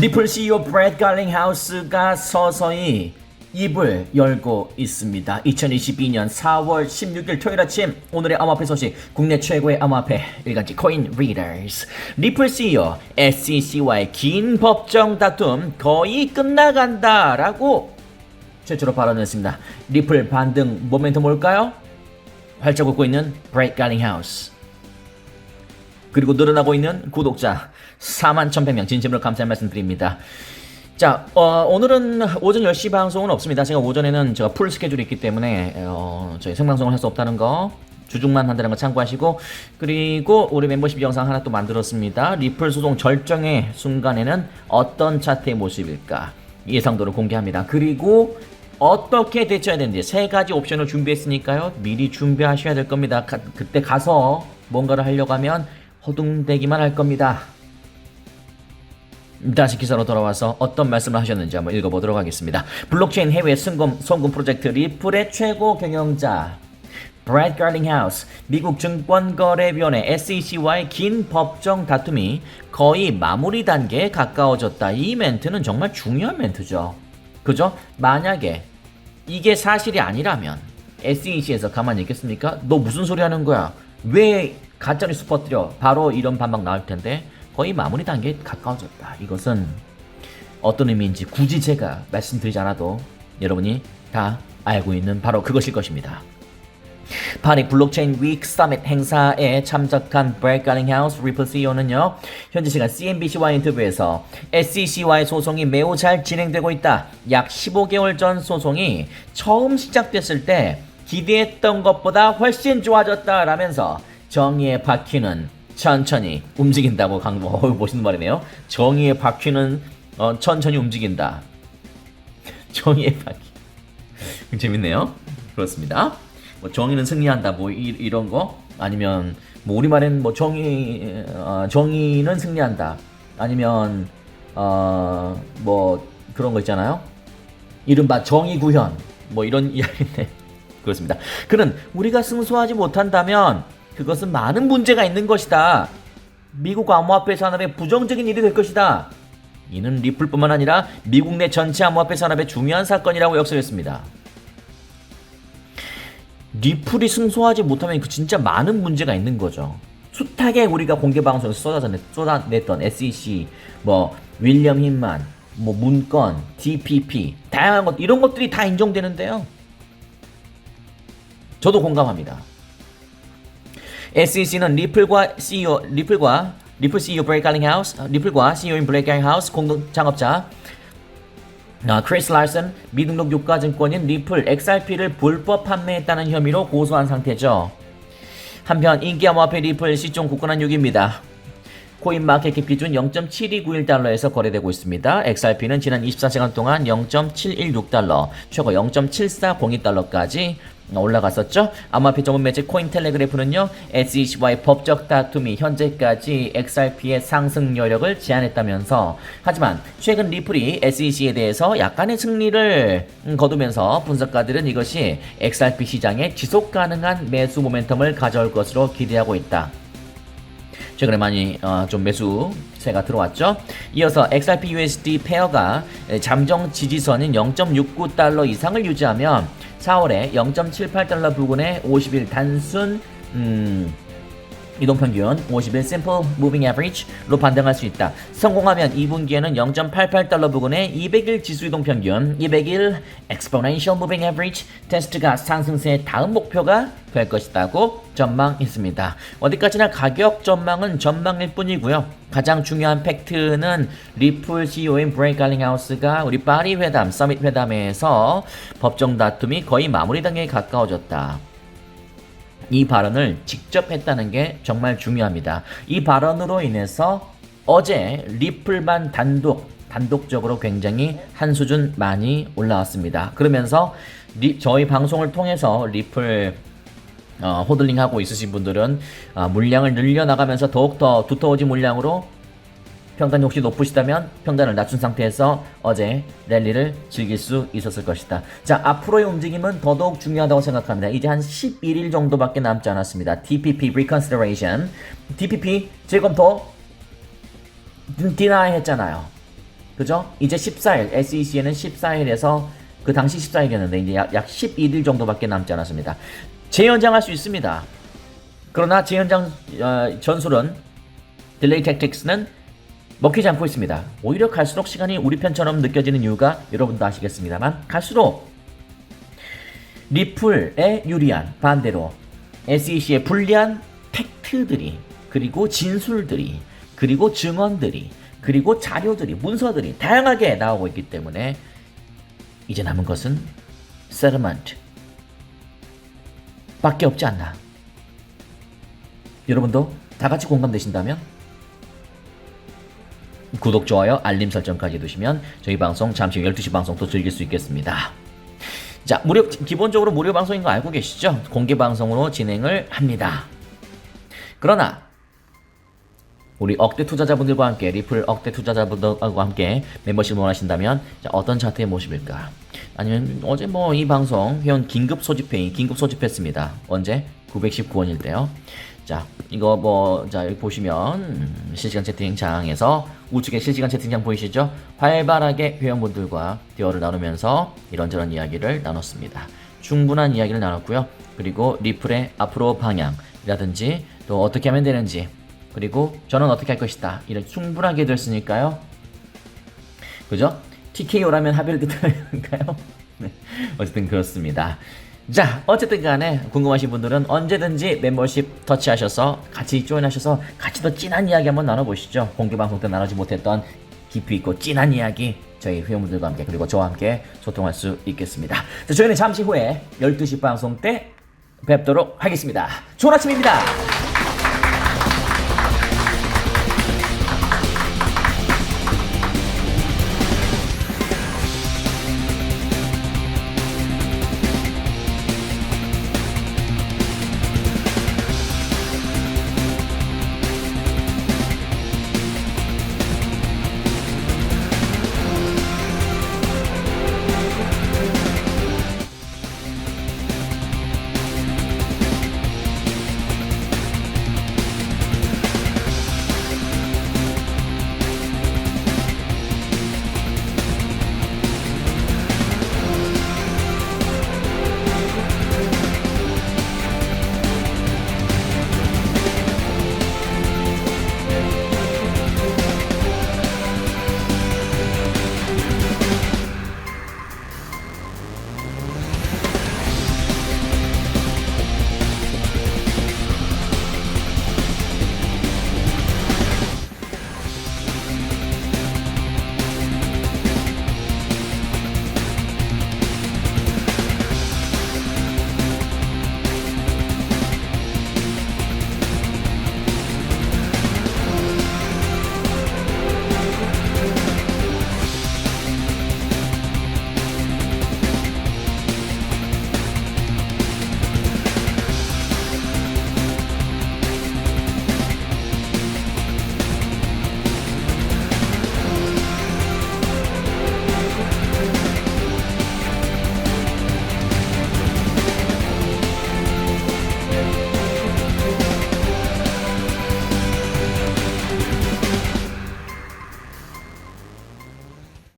리플 CEO 브래드 갈링하우스가 서서히 입을 열고 있습니다. 2022년 4월 16일 토요일 아침 오늘의 암호화폐 소식 국내 최고의 암호화폐 일간지 코인 리더스 리플 CEO SEC와의 긴 법정 다툼 거의 끝나간다라고 최초로 발언했습니다. 리플 반등 모멘텀 올까요? 활짝 웃고 있는 브레이크 갈링하우스 그리고 늘어나고 있는 구독자 4만 1100명 진심으로 감사의 말씀 드립니다. 자, 어, 오늘은 오전 10시 방송은 없습니다. 제가 오전에는 제가 풀 스케줄이 있기 때문에 어, 저희 생방송을 할 수 없다는 거 주중만 한다는 거 참고하시고 그리고 우리 멤버십 영상 하나 또 만들었습니다. 리플 소송 절정의 순간에는 어떤 차트의 모습일까 예상도를 공개합니다. 그리고 어떻게 대처해야 되는지 세 가지 옵션을 준비했으니까요. 미리 준비하셔야 될 겁니다. 가- 그때 가서 뭔가를 하려고 하면 허둥대기만 할 겁니다. 다시 기사로 돌아와서 어떤 말씀을 하셨는지 한번 읽어보도록 하겠습니다. 블록체인 해외 송금, 송금 프로젝트 리플의 최고 경영자 브래드 갈링하우스 미국 증권거래위원회 SEC와의 긴 법정 다툼이 거의 마무리 단계에 가까워졌다. 이 멘트는 정말 중요한 멘트죠. 그죠? 만약에 이게 사실이 아니라면 SEC에서 가만히 있겠습니까? 너 무슨 소리 하는 거야? 왜 가짜뉴스 퍼뜨려? 바로 이런 반박 나올 텐데 거의 마무리 단계에 가까워졌다. 이것은 어떤 의미인지 굳이 제가 말씀드리지 않아도 여러분이 다 알고 있는 바로 그것일 것입니다. 파리 블록체인 위크 서밋 행사에 참석한 브레이크 갈링하우스 리플 CEO는요 현지 시간 CNBC와 인터뷰에서 SEC와의 소송이 매우 잘 진행되고 있다. 약 15개월 전 소송이 처음 시작됐을 때 기대했던 것보다 훨씬 좋아졌다라면서 정의의 바퀴는 천천히 움직인다고 강조 어, 멋있는 말이네요. 정의의 바퀴는 어, 천천히 움직인다. 정의의 바퀴. 재밌네요. 그렇습니다. 뭐 정의는 승리한다. 뭐 이, 런 거. 아니면 뭐 우리말엔 뭐 정의 어, 정의는 승리한다. 아니면 어 뭐 그런 거 있잖아요. 이른바 정의 구현. 뭐 이런 이야기인데 그렇습니다. 그는 우리가 승소하지 못한다면 그것은 많은 문제가 있는 것이다. 미국 암호화폐 산업에 부정적인 일이 될 것이다. 이는 리플뿐만 아니라 미국 내 전체 암호화폐 산업의 중요한 사건이라고 역설했습니다. 리플이 승소하지 못하면 그 진짜 많은 문제가 있는 거죠. 숱하게 우리가 공개 방송에서 쏟아내, 쏟아냈던 SEC, 뭐 윌리엄 힌만, 뭐 문건, DPP, 다양한 것 이런 것들이 다 인정되는데요. 저도 공감합니다. SEC는 리플과 CEO 리플과 리플 CEO 브레이크 갈링하우스, 리플과 CEO인 브레이크 갈링하우스 공동 창업자 아, 크리스 larson 미등록 유가증권인 리플 XRP를 불법 판매했다는 혐의로 고소한 상태죠. 한편 인기 암호화폐 리플 시총 국권한 6입니다. 코인 마켓캡 기준 0.7291달러에서 거래되고 있습니다. XRP는 지난 24시간 동안 0.716달러, 최고 0.7402달러까지 올라갔었죠. 암호화폐 전문 매체 코인텔레그래프는요, SEC와의 법적 다툼이 현재까지 XRP의 상승 여력을 제한했다면서, 하지만 최근 리플이 SEC에 대해서 약간의 승리를 음, 거두면서 분석가들은 이것이 XRP 시장에 지속 가능한 매수 모멘텀을 가져올 것으로 기대하고 있다. 최근에 많이 어, 좀 매수세가 들어왔죠. 이어서 XRP USD 페어가 잠정 지지선인 0.69달러 이상을 유지하면 4월에 0.78달러 부근의 50일 단순 음, 이동평균 50일 심플 무빙 에버리지 로 반등할 수 있다. 성공하면 2분기에는 0.88달러 부근의 200일 지수 이동평균 200일 exponential moving average 테스트가 상승세의 다음 목표가 될 것이라고 전망했습니다. 어디까지나 가격 전망은 전망일 뿐이고요. 가장 중요한 팩트는 리플 CEO인 브레이크 갈링하우스가 우리 파리 회담, 서밋 회담에서 법정 다툼이 거의 마무리 단계에 가까워졌다. 이 발언을 직접 했다는 게 정말 중요합니다. 이 발언으로 인해서 어제 리플만 단독 단독적으로 굉장히 한 수준 많이 올라왔습니다. 그러면서 리, 저희 방송을 통해서 리플 어, 호들링 하고 있으신 분들은 어, 물량을 늘려나가면서 더욱더 두터워진 물량으로 평단이 혹시 높으시다면 평단을 낮춘 상태에서 어제 랠리를 즐길 수 있었을 것이다. 자, 앞으로의 움직임은 더더욱 중요하다고 생각합니다. 이제 한 11일 정도밖에 남지 않았습니다. DPP Reconsideration. DPP 재검토 deny 했잖아요. 그죠? 이제 14일, SEC에는 14일에서 그 당시 14일이었는데 이제 약, 약 11일 정도밖에 남지 않았습니다. 재연장할 수 있습니다. 그러나 재연장 어, 전술은 딜레이 택틱스는 먹히지 않고 있습니다. 오히려 갈수록 시간이 우리 편처럼 느껴지는 이유가 여러분도 아시겠습니다만 갈수록 리플에 유리한 반대로 SEC에 불리한 팩트들이 그리고 진술들이 그리고 증언들이 그리고 자료들이 문서들이 다양하게 나오고 있기 때문에 이제 남은 것은 세르먼트 밖에 없지 않나 여러분도 다 같이 공감되신다면 구독, 좋아요, 알림 설정까지 해두시면 저희 방송 잠시 후 12시 방송 또 즐길 수 있겠습니다. 자, 무료 기본적으로 무료 방송인 거 알고 계시죠? 공개 방송으로 진행을 합니다. 그러나 우리 억대 투자자분들과 함께 리플 억대 투자자분들과 함께 멤버십 원하신다면 자, 어떤 차트의 모습일까? 아니면 어제 뭐 이 방송 회원 긴급 소집회의 긴급 소집했습니다. 언제? 919원일 때요. 자, 이거 뭐, 자, 여기 보시면, 음, 실시간 채팅창에서 우측에 실시간 채팅창 보이시죠? 활발하게 회원분들과 대화를 나누면서 이런저런 이야기를 나눴습니다. 충분한 이야기를 나눴고요. 그리고 리플의 앞으로 방향이라든지 또 어떻게 하면 되는지 그리고 저는 어떻게 할 것이다. 이런 충분하게 됐으니까요. 그죠? TKO라면 합의를 뜻하는가요? 네. 어쨌든 그렇습니다. 자, 어쨌든 간에 궁금하신 분들은 언제든지 멤버십 터치하셔서 같이 조인하셔서 같이 더 진한 이야기 한번 나눠보시죠. 공개 방송 때 나누지 못했던 깊이 있고 진한 이야기 저희 회원분들과 함께 그리고 저와 함께 소통할 수 있겠습니다. 자, 저희는 잠시 후에 12시 방송 때 뵙도록 하겠습니다. 좋은 아침입니다.